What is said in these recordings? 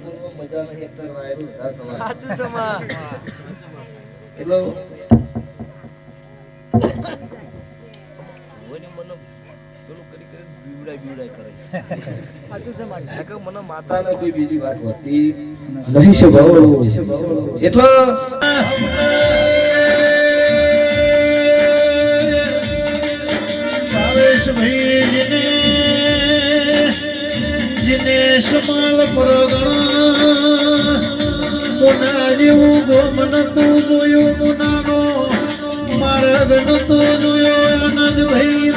પૂર્વ મજા નહીં અત્યારે વાયરું. સાચું છે એટલે કોઈને મને પેલું કરી કરી બીવડાય બીવડાય કરે. સાચું છે કે મને માતાને કોઈ બીજી વાત હોતી નહીં છે ભાવ એટલે જીને જીને સમાલ પરગણા મુના જેવું ગોમ નતું જોયું મુનાનો માર્ગ નતો જોયો આનંદભાઈ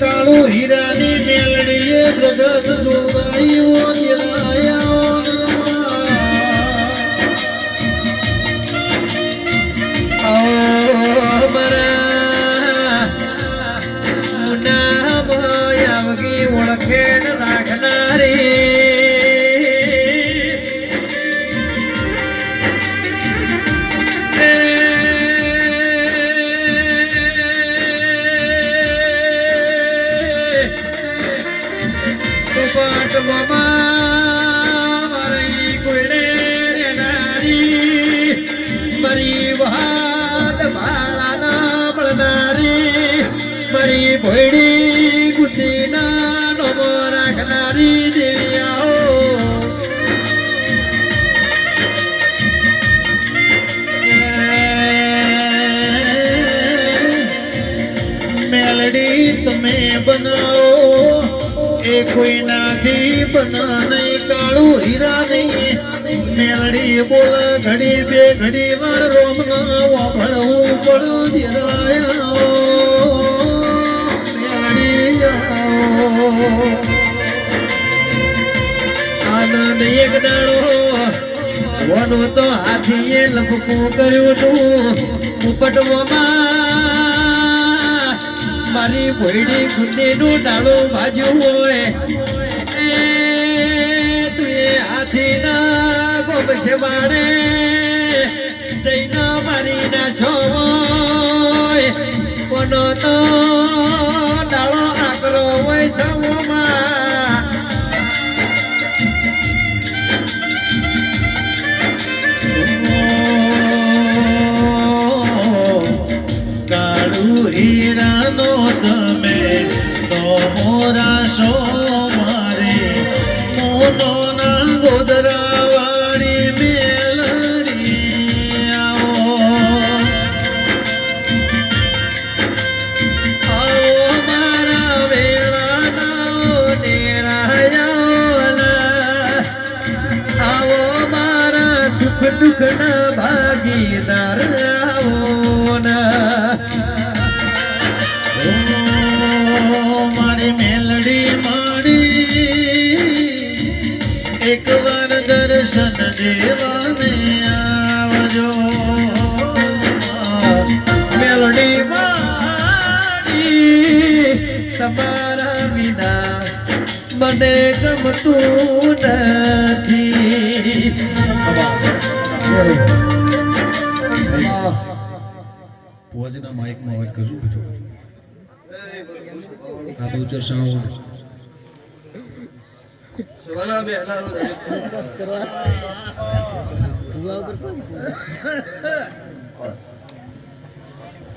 કાળુ હીરાની મેલડીએ જગત જોડાયો બનાવો? એ કોઈ નાથી બના નહીં. કાળું હીરા નહીં મેલડી બોલ, ઘડી બે, ઘડી વાર રોમ ના ભણવું પડું આનંદ એક દાડો વનો તો હાથીએ લપકું કર્યું તું. મુપટવામાં મારી ભોયડી ગુંડીનું ડાળું બાજુ હોય. તું એ હાથીના ગોબ છે વાળે જઈને મારી ના છો કોનો તો ડાળો આકરો હોય સૌમાં ના દેવાને આવજો. મેલડી મારી તમારા વિના મને ગમતું નથી. ભોજના માઇકમાં વાત કરું છું આ તો ઉચ્ચાર સોના બેહનારો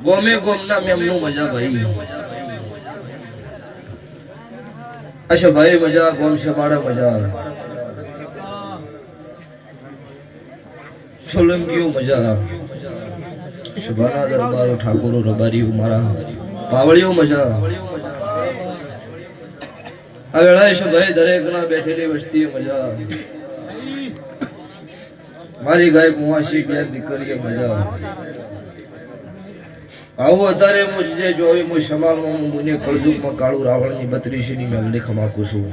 ગોમે મેમનું મજા ભાઈ. અચ્છા ભાઈ મજા, ગોમ સમાડે મજા. સોલંકીઓ મજા. શુભાના દરબારો, ઠાકોરો, રબારીઓ, મારા પાવળીઓ મજા. આ વેળાએ ભાઈ, દરેક ના બેઠેલી વસ્તી મજા મારી ગાય કુંવાસી બેન દીકરીએ મજા આવું. અત્યારે હું જે જોયું, હું સમાલમાં મુને કળજુગમાં કાળું રાવણની બત્રીસીની મેલડી ખમાકું છું.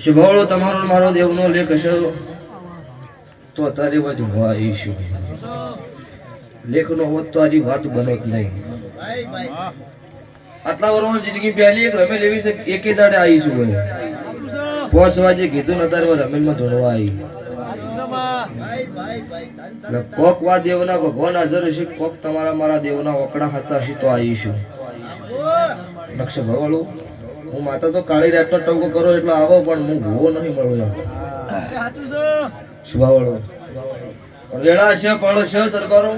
શુભાવળો તમારો મારો દેવનો લેખ હશે? તો અત્યારે બધું હું આવીશું. લેખનો હોત તો આજી વાત બનત નહીં. આટલા વર્ષ જિંદગી પહેલી એક રમેલ એવી છે એકે દાડે આવીશું હોય? પોસ વાજે કીધું ને અત્યારે રમેલમાં ધોળવા આવી. કોક વા દેવના ભગવાન હાજર હશે કોક તમારા મારા દેવના ઓકડા હતા હશે તો આવીશું નક્ષ ભવાળું હું માતા તો કાળી રાતનો ટવકો કરો એટલે આવો પણ હું ભૂવો નહીં મળ્યો શુભાવળો વેળા છે. પણ છે દરબારો.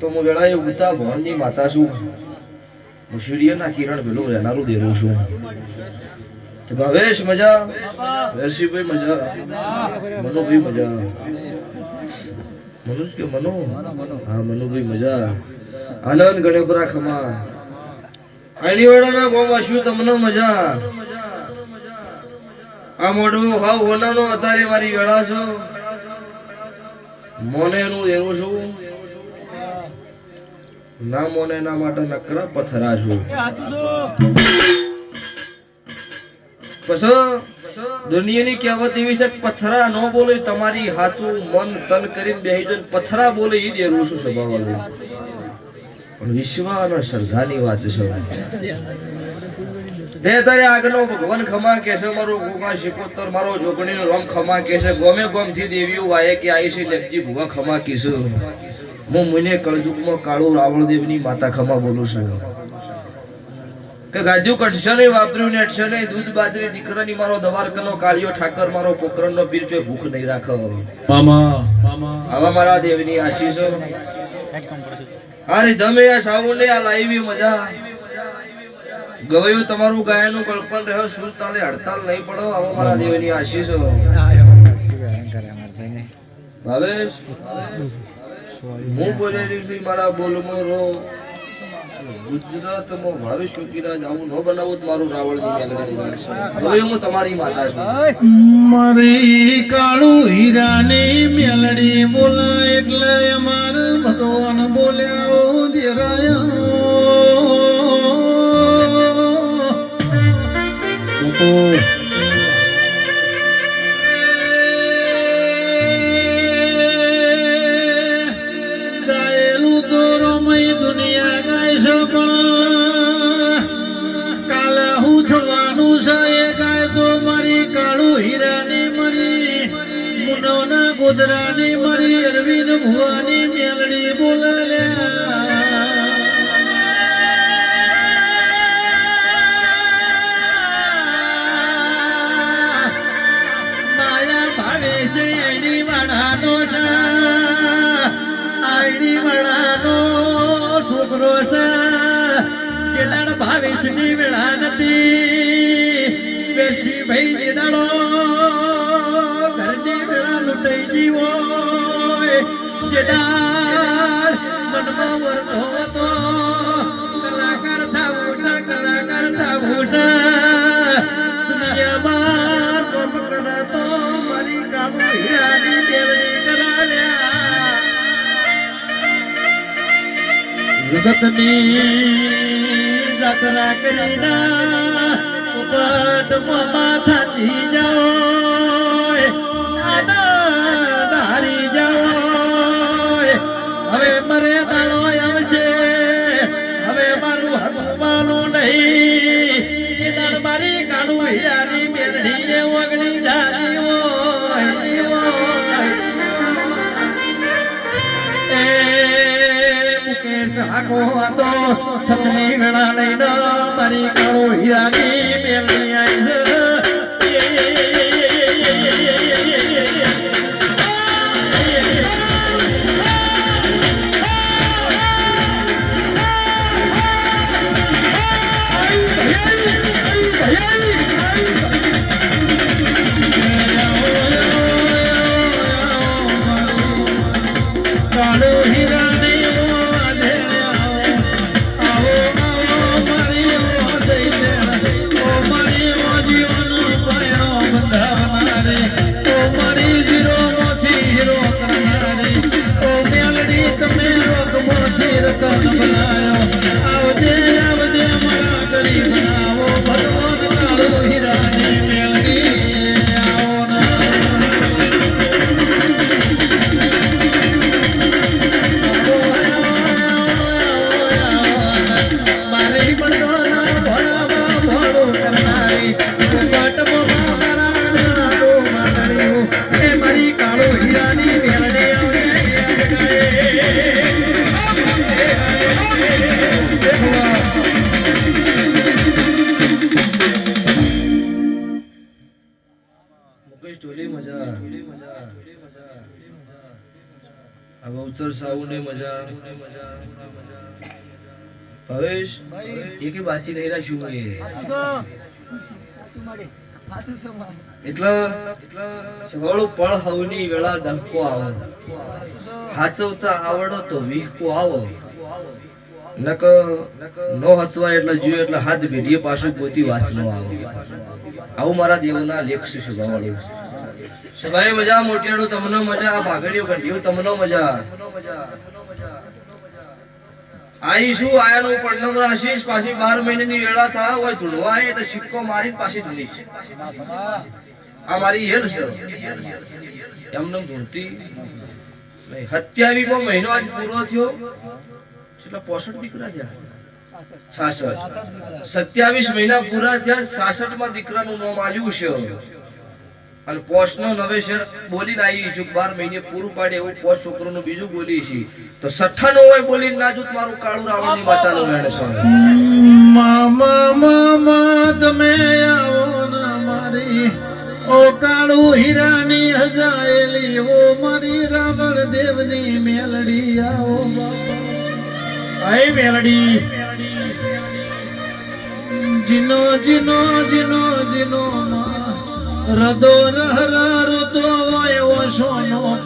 તો હું વેળા એ ઉગતા ભણની માતા છું. હું સૂર્યના કિરણ પેલું રહેનારું દેરું છું. તો ભાવેશ, મજા? હર્ષિભાઈ મજા? મનુભાઈ, મજા? મનોજ કે મનો? હા, મનુભાઈ, મજા. આનંદ ગણેપરા ખમા. અણીવાડાના ગોમાં શું તમને મજા? આ મોઢું હાવ હોનાનો, અત્યારે મારી વેળા છો. મોને એનું દેવું છું. ના મોને ના માટે નકરા પથરા છું? પછી દુનિયાની કહેવત એવી છે પથરા ન બોલે તમારી હાચું મન તન કરીને બેહી પથરા બોલે એ દેરું છું સ્વભાવ પણ વિશ્વ અને શ્રદ્ધાની વાત છે તે તારે આગનો ભગવાન ખમા કે છે મારો ગોગા શિકોતર મારો જોગણીનો રમ ખમા કે છે ગોમે ગોમથી દેવીઓ વાય કે આઈ છે લેપજી ભુવા ખમા કીશું હું મને કળજુગમાં કાળો રાવણદેવની માતા ખમા બોલું છું. કે ગાજુ નહીં વાપર્યું ને અટશે નહીં દૂધ બાજરી દીકરાની મારો દવારકનો કાળિયો ઠાકર મારો પોકરણનો પીર છે ભૂખ નહીં રાખો. મામા મામા. આવા મારા દેવની આશીષો. અરે તમે આ સાવને આ લાઈવી મજા. ગવાયું તમારું ગાયનું કલ્પન રહ્યો સુર તાલે હડતાલ નહીં પડો? આવો મારા દેવની આશીષો. ભાવેશ? હું બોલેલી છું મારા બોલમાં રો ગુજરાતમાં ભાવેશ શોકીરાજ આવું ન બનાવું તો મારું રાવણની હવે હું તમારી માતા છું. મારી કાળું હીરાની મેલડી બોલાય એટલે અમાર ભગવાન બોલ્યા દેરાયા. છે એ ગાય તો મારી, કાળું હીરાની મરી, મુનોના ગોદરાની મરી, અરવિંદ ભુવાની મેલડી બોલાલ્યા માયા ભાવે છે એની વાળાનો છે આઈની વાળાનો છોકરો છે કેલાડ ભાવેશની વેળા નથી વેશી ભાઈ દેદાડો ઘરની વેળા લૂંટાઈ જીવો જેડાર મનમાં વરતો હતો. કલાકાર થાવું છે, કલાકાર છે. જગતની જાત્રા કરીના ઉપટ માથા થઈ જાઓ ધારી જાઓ હવે મરે દાડો આવશે. હવે મારું હનુમાનું નહીં. મારી કાળું હીરાની મેરડીને ઓગણી જાતી મુકેશ આગો હતો. સતની વેળા લઈને મારી કરો હીરાની મેલની આઈ કાળો બહુચર મજા. ભવેશ એકે બાસી નહીં શું એ. એટલે સવાળું પળ હવની વેળા દહકો આવો. હાચવતા આવડો તો વીહકો આવો. નક નો હચવાય એટલે જીવ એટલે હાથ ભેડીએ પાછું ગોતી વાંચનો આવો. આવું મારા દેવના લેખ છે સભાએ મજા મોટિયાળું તમને મજા, આ ભાગડીઓ ઘંટીઓ તમને મજા. આઈ આયાનું પડનમ રાશીશ પાછી બાર મહિનાની વેળા થા હોય ધૂણવા એટલે સિક્કો મારી પાછી ધૂણીશ. આ મારી હેલ છે. એમને ધૂણતી હત્યાવીમો મહિનો આજ પૂરો થયો. કેટલા પોસઠ દીકરા થયા. છાસઠ. સત્યાવીસ મહિના પૂરા થયા સાસઠમાં દીકરાનું નામ આવ્યું છે. અને પોષનો નવેસર બોલીને આવી છું બાર મહિને પૂરું પાડે એવું પોષ છોકરોનું બીજું બોલી છે તો સઠ્ઠાનું હોય બોલીને ના જૂથ મારું કાળું રાવણની માતાનું વેણ છે મામા મામા તમે આવો ના મારી. ઓ કાળું હીરાની હજાયેલી ઓ મારી રાવણ દેવની મેલડી આવો બાપા. આય મેલડી. જીનો જીનો જીનો જીનો માં રદો રહરા ઋતો હોય ઓછો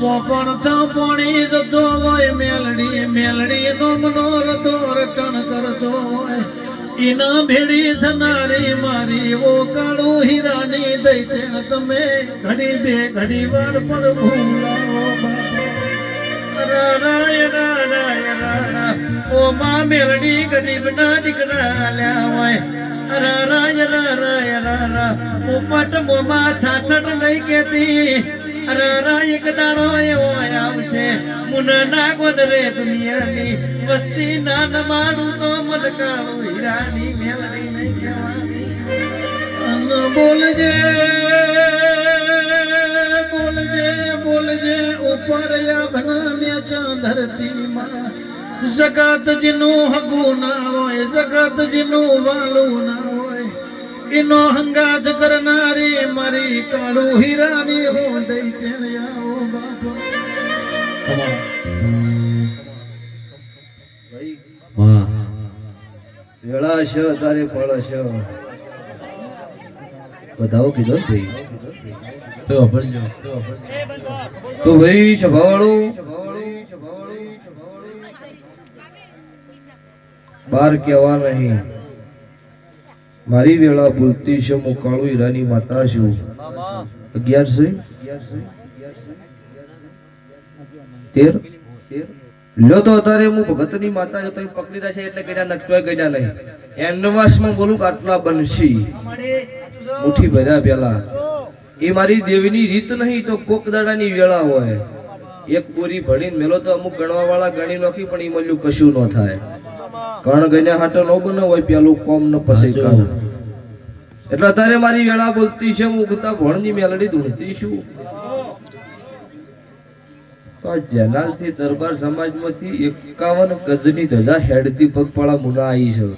પોપણ તો પોણી જતો હોય મેલડી મેલડી નો મનો રદો રટણ કરતો હોય ઈના ભેડી થનારી મારી, ઓ કાળો હીરાની દઈ છે તમે. ઘડી બે, ઘડી વાર પર ભૂલાવો ઓ મા મેલડી ગરીબના દીકરા લ્યા હોય પોપટ મોમાં છાસઠ લઈ કેતી રાય એક દાડો એવો આવશે મુન ના ગોદરે દુનિયાની વસ્તી ના નમાડું તો મન કાળું હીરાની મેલડી નહીં બોલજે બોલજે બોલજે ઉપર ચાંદરતી ધરતીમાં જગત જીનું હગું ના હોય જગત જીનું વાલું ના હોય. એનો હંગાત કરનારી મારી કાળું હીરાની હો દઈ તેને આવો બાપા? વેળા છે તારે ફળ છે. બતાવો કીધો ભાઈ? તો ભાઈ સભાવાળું બાર કહેવા નહીં. મારી વેળા ભૂલતી છે હું કાળુ હીરાની માતા છું? અગિયારસો? તેર? લ્યો તો અત્યારે હું ભગતની માતા જો તમે પકડી રહ્યા છે એટલે કઈના નચવાય કઈના નહીં. એન્ડવાસમાં બોલું કે આટલા બનશી. મુઠ્ઠી ભર્યા પેલા. એ મારી દેવીની રીત નહીં, તો કોક દાડાની વેળા હોય. એક બોરી ભણીને મેલો તો અમુક ગણવા વાળા ગણી નાખી, પણ એ મળ્યું કશું ન થાય. કણ ગઈને હાટો નો બનો હોય પેલું કોમ ન પસી કામ. એટલે અત્યારે મારી વેળા બોલતી છે હું ગુતા ભણની મેલડી ધૂણતી છું. તો આ જનાલથી દરબાર સમાજમાંથી એકાવન ગજની ધજા હેડતી પગપાળા મુના આવી છે.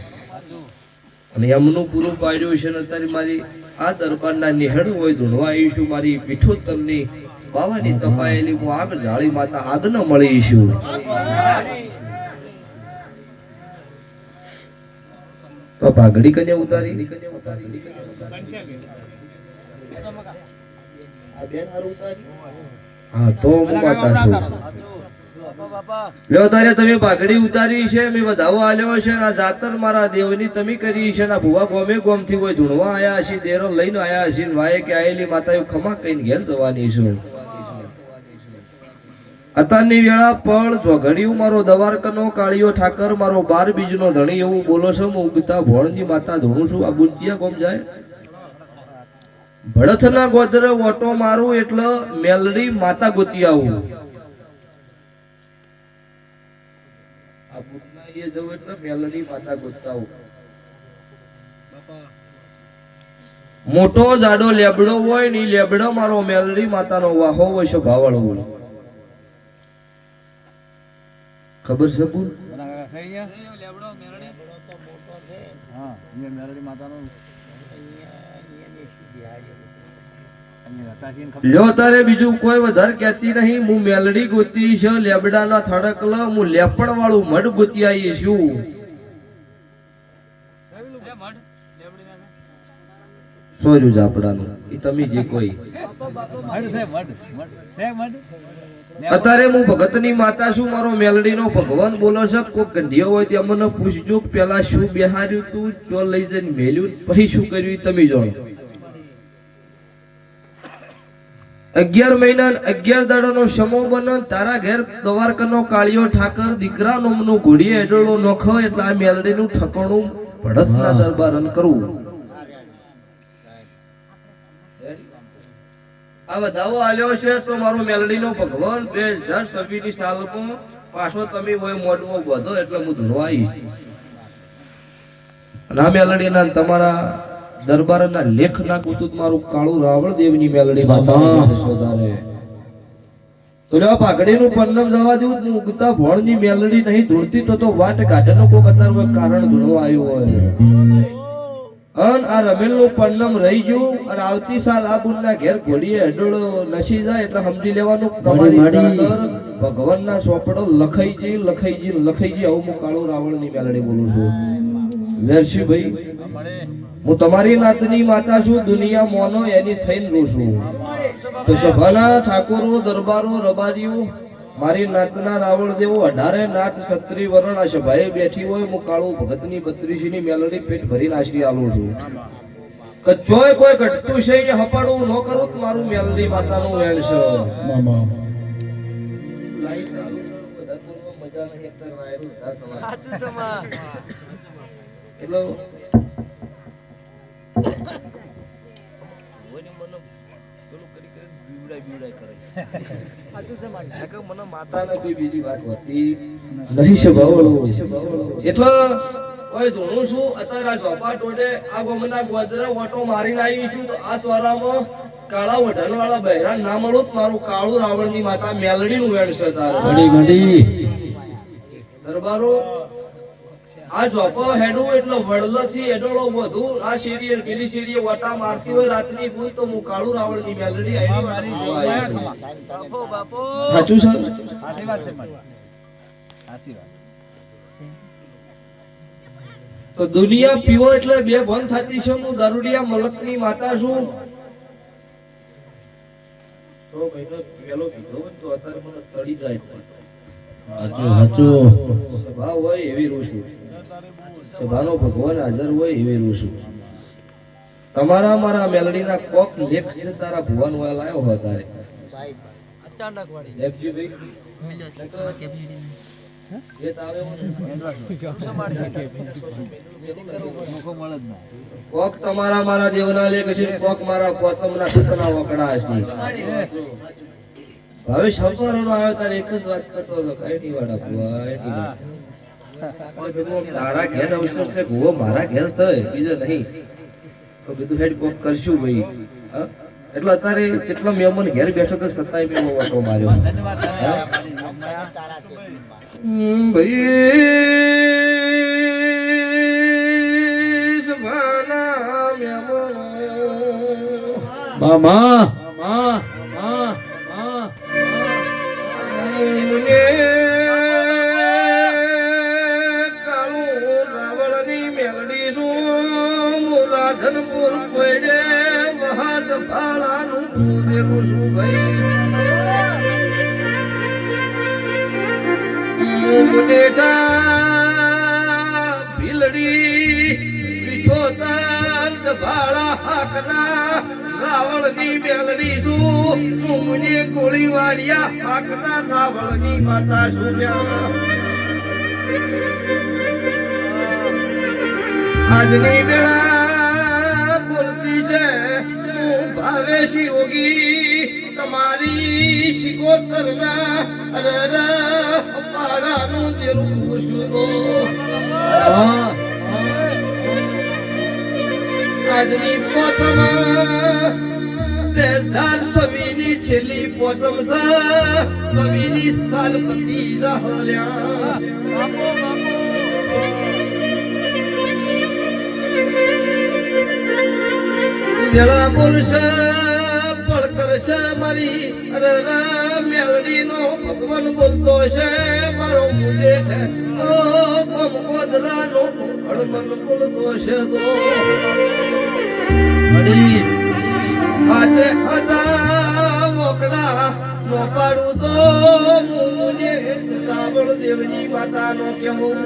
અને એમનું પૂરું પાડ્યું છે અત્યારે મારી આ દરબારના નિહળ હોય ધૂણવા આવીશું મારી પીઠોત્તરની બાવાની તપાયેલી હું આગ જાળી માતા આગ ન મળીશું તો ભાગડી કને ઉતારી? હા તો હું માતા છું. લ્યો તારે તમે પાઘડી ઉતારી છે મેં વધાવો આલ્યો છે આ જાતર મારા દેવની તમે કરી છે ના આ ભુવા ગોમે ગોમથી કોઈ ધૂણવા આયા છે દેરો લઈને આયા છે વાય વાયે કે આયેલી માતા એવું ખમા કહીને ઘેર જવાની છું. અત્યારની વેળા પળ જોઘડિયું મારો દવારકનો, કાળિયો ઠાકર મારો બાર બીજનો ધણી એવું બોલો છો, હું ઉગતા ભોળની માતા ધોણું છું. આ ગુંજિયા કોમ જાય? ભડથના ગોદરે ઓટો મારું એટલે મેલડી માતા ગોતી આવું. મોટો જાડો લેબડો હોય ને લેબડો મારો મેલડી માતાનો વાહો હોય છે ભાવળ. હોય ખબર છે પૂર લ્યો તારે બીજું કોઈ વધારે કહેતી નહીં. હું મેલડી ગોતી છે લેબડાના થડકલ હું લેપણ વાળું મઢ ગોતી આવી છું. સોર્યું જાપડાનું એ તમે જે કોઈ. અત્યારે હું ભગતની માતા છું મારો મેલડીનો ભગવાન બોલો છે કોઈ ગંઢિયો હોય તે અમને પૂછજો પેલા શું બિહાર્યું તું ચો લઈ જઈને મેલ્યું પછી શું કર્યું તમે જાણો. અગિયાર મહિના અગિયાર દાડાનો સમો બનો તારા ઘેર દવારકાનો કાળિયો ઠાકર દીકરા નોમનું ઘોડીએ એડળો નોખો એટલે આ મેલડીનું ઠકણું ભડસના દરબારન કરવું. આ વધાવો આલ્યો છે તો મારો મેલડીનો ભગવાન બે હજાર છવ્વીસની સાલમાં પાછો તમે હોય મોટવો બધો એટલે હું ધૂણો આવીશ. ના મેલડીના તમારા દરબારના લેખ ના કુતુત મારું કાળું રાવણ દેવની મેલડી યશોદાને તો લ્યો પાઘડીનું પન્નમ જવા દેવું હું ઉગતા ભોણની મેલડી નહીં ધૂળતી તો તો વાટ કાઢેનો કોક અત્યારે કારણ ધૂણવા આવ્યું હોય. અન આ રમેલનું પરનમ રહી ગયું અને આવતી સાલ આ બુનના ઘેર ઘોડીએ અડોળો નસી જાય એટલે સમજી લેવાનું તમારી ભગવાનના સોપડો લખાઈજી લખાઈજી લખાઈજી આવું હું કાળો રાવણની મેલડી બોલું છું. વેરશીભાઈ હું તમારી નાતની માતા છું દુનિયા મોનો એની થઈને રહું છું તો સભાના ઠાકોરો દરબારો રબારીઓ મારી નાતના રાવણ દેવો અઢારે નાત છત્રી વરણ આ સભાએ બેઠી હોય હું કાળું ભગતની બત્રીસીની મેલડી પેટ ભરીને આશરી આલું છું. કે જોય કોઈ ઘટતું છે કે હપાડું ન કરું તો મારું મેલડી માતાનું વેણ છે. મામા. લાઈટ ચાલુ છે, બધા બોલવા મજા નહીં, અત્યારે વાયરો ઉધાર થવાય. એટલે મને માતાને કોઈ બીજી વાત હોતી. નહીં છે એટલે ઓય ધૂણું છું. અત્યારે આ ટોટે આ ગોમના ગોદરે ઓટો મારીને આવી છું તો આ દ્વારામાં કાળા વઢાણ વાળા બહેરા ના મળો તો મારું કાળું રાવણની માતા મેલડીનું વેણ છે તારે. દરબારો આ જોપો હેડું એટલે વડલથી એડોળો વધુ આ શેરીએ પેલી શેરીએ વટા મારતી હોય રાતની ભૂલ તો હું કાળું રાવણની મેલડી આવી સાચું છે? તો દુનિયા પીવો એટલે બે ભન થતી છે હું દારૂડિયા મલકની માતા છું. સો મહિનો પેલો કીધો તો અત્યારે મને ચડી જાય. સાચું સાચું. સભા હોય એવી રૂશું સભાનો ભગવાન હાજર હોય એવી રૂશું તમારા મારા મેલડીના કોક લેખ છે તારા ભુવન હોય લાયો હોય તારે. લેખજીભાઈ. જે તારે હોય કોક તમારા મારા દેવના લેખ છે કોક મારા પોતમના સતના વકડા છે. હવે શંકરનો આવ્યો તારે એક જ વાત કરતો હતો કઈ નહીં વાડા ભુવા કીધું, તારા ઘેર અવસર છે ભુવો મારા ઘેર થાય બીજો નહીં. તો બીજું હેડ કોક કરશું ભાઈ? એટલે અત્યારે કેટલો મહેમાન ઘેર બેઠો તો છતાંય બી એવો વાતો માર્યો. ભાઈ સભાના મહેમાનો મામા મામા. દેવું છું ભાઈ મુનેટા ભીલડી વિઠોતર ભાળા રાવણની માતા છું આજની વેળા હું ભાવેશી યોગી તમારી શિકોતરના અરર પાડાનું તેરું પૂછું આજની પોતમ બે હજાર છવ્વીસની છેલ્લી પોતમ છે છવ્વીસની સાલ વેળા બોલશે, પણ કરશે મારી મેલડી નો ભગવાન બોલતો છે, મારો મુંડે છે. ઓ કોમ નો હળમન બોલતો તો. આજે હતા દેવની માતા નો કેવું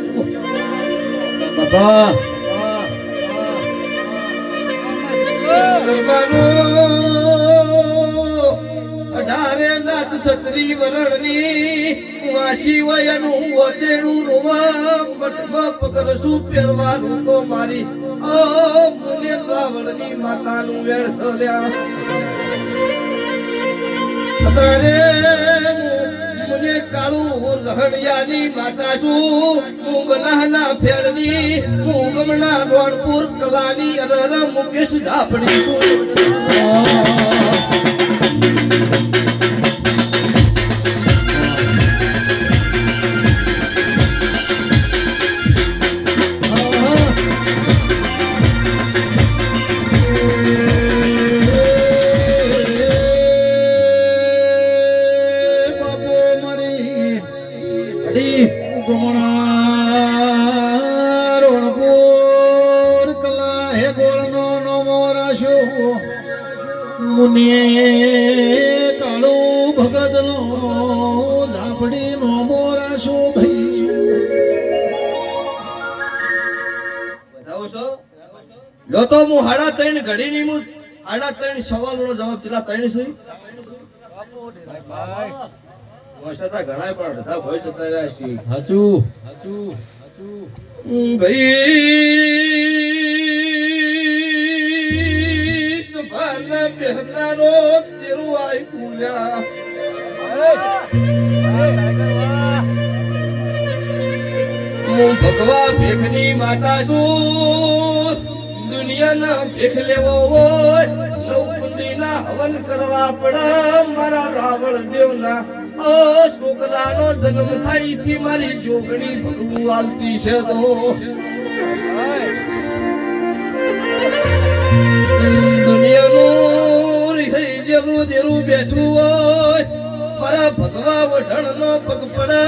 અઢારે નાથ સત્રી વરણની વાસી વયનું ઓતેડું રોવા મઠમાં પકડશું પહેરવાનું તો મારી ઓ રાવણની માતાનું વેળ સલ્યા તારે મને કાળું રહણિયાની માતા છું. હું બનાના ફેરની હું ગમના રોણપુર કલાની અરર મુકેશ ઝાપડી છું. ત્રણ સવાલનો જવાબ પેલા ત્રણ છે? મોસતા ઘણા પણ અડધા ભય જતા રહ્યા છે હાચું. હાચું હાચું ભાઈ સભાના બેહનારો તેરું આઈ ભૂલ્યા. હું ભગવા ભેખની માતા છું. દુનિયાના ભેખ લેવો હોય હવન કરવા પડે મારા રાવણ દેવના. અ છોકરાનો જન્મ થાયથી મારી જોગણી ભગવું આવતી છે તો. બેઠું હોય, મારા ભગવા વઢણનો પગ પડે,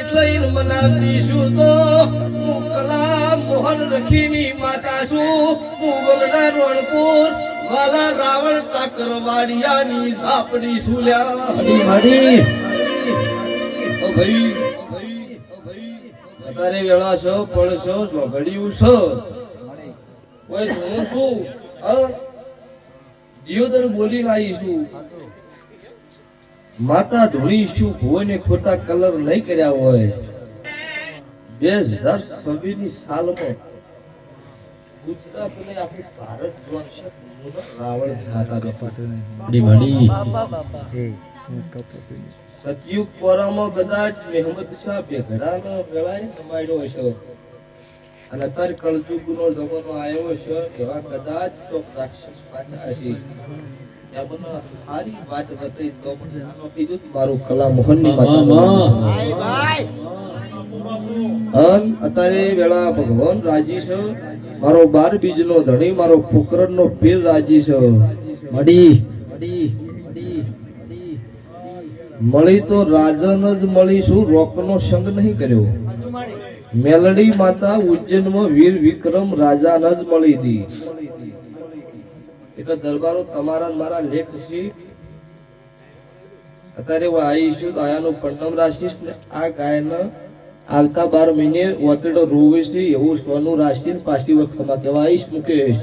એટલે તો. હું કલા મોહન રખીની માતા છું, હું ગમના રણપુર વાલા રાવણ ટાકર સાપડી સુલ્યા. હડી ઓ ભાઈ અત્યારે વેળા છો પણ છો ઝઘડિયું છો. કોઈ હું છું દિયોદર બોલી આવી છું. માતા ધોણી શું ભુવને ખોટા કલર નહીં કર્યા હોય. બે હજાર છવ્વીસની સાલમાં ગુજરાતને આખું ભારત રાવણ સતયુગ પોરામાં કદાચ મહેમદ શાહ ભેગડાનો વેળાએ નમાડ્યો હશે અને અત્યારે કળજુગનો જમાનો આવ્યો છે એવા કદાચ તો રાક્ષસ પાછા હશે સારી વાત બતાવી તો કે મારું કલા મોહનની માતા અન અત્યારે વેળા ભગવાન રાજી છે મારો બાર બીજનો ધણી મારો ફુકરણનો પીર રાજી છે. મળી મળી તો રાજન જ મળી શું રોકનો સંગ નહીં કર્યો. મેલડી માતા ઉજ્જૈનમાં વીર વિક્રમ રાજાને જ મળી હતી. એટલે દરબારો તમારા મારા લેખ છે. અત્યારે હું આવીશું તો આયાનું પંડમ રાખીશ ને આ ગાયને આવતા બાર મહિને ઓતેડો રોવીશ ને એવું સ્વનું રાષ્ટ્રીય પાછી વખતમાં કહેવા આવીશ મુકેશ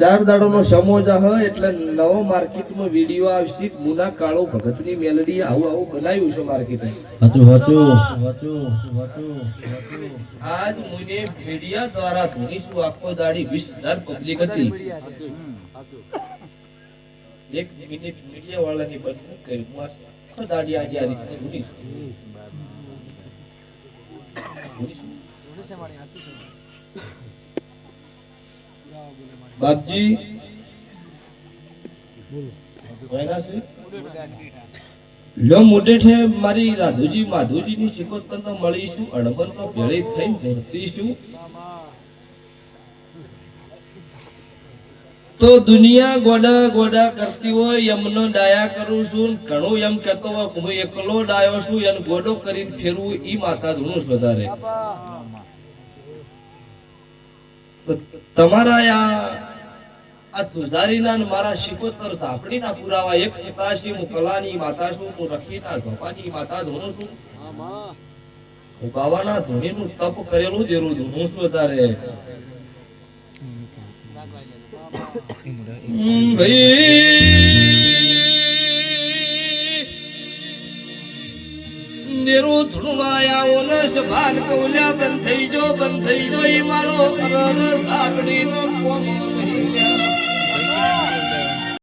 ચાર દાડોનો સમોજા હોય એટલે નવો માર્કેટમાં વીડિયો આવશે. મુના કાળો ભગતની મેલડી આવું આવું બનાવ્યું છે માર્કેટ. હાચું હાચું હાચું આજ મુને મીડિયા દ્વારા ધોનીશું આખો દાડી વીસ હજાર પબ્લિક હતી? એક મિનિટ મીડિયા વાળાની બંધ ન કરી હું આખો દાડી આજે આ રીતે ધોનીશું. ધોનીશું. બાપજી લો મોઢે મારી રાધુજી માધુજી ની કરતા મળીશું અડબન ભેળી થઈ મૂર્તિશું તો દુનિયા ગોડા ગોડા કરતી હોય એમનો ડાયા કરું છું, ઘણું એમ કહેતો હોય હું એકલો ડાયો છું, એને ગોડો કરીને ફેરવું, ઈ માતા ધૂણું વધારે. તમારા આ આ મારા શિકોતર ધાપડીના પુરાવા એક પિતાશ્રી હું કલાની માતા છું, હું રખીના ધોપાની માતા ધૂણું છું. હું બાવાના ધૂણીનું તપ કરેલું જ એરું ધૂણું વધારે. દેરું ધૂણવાયા ઓલસ ભાન કૌલ્યા બંધ થઈ જો બંધ થઈ જો ઈ મારો અરર સાબડીનો કોમો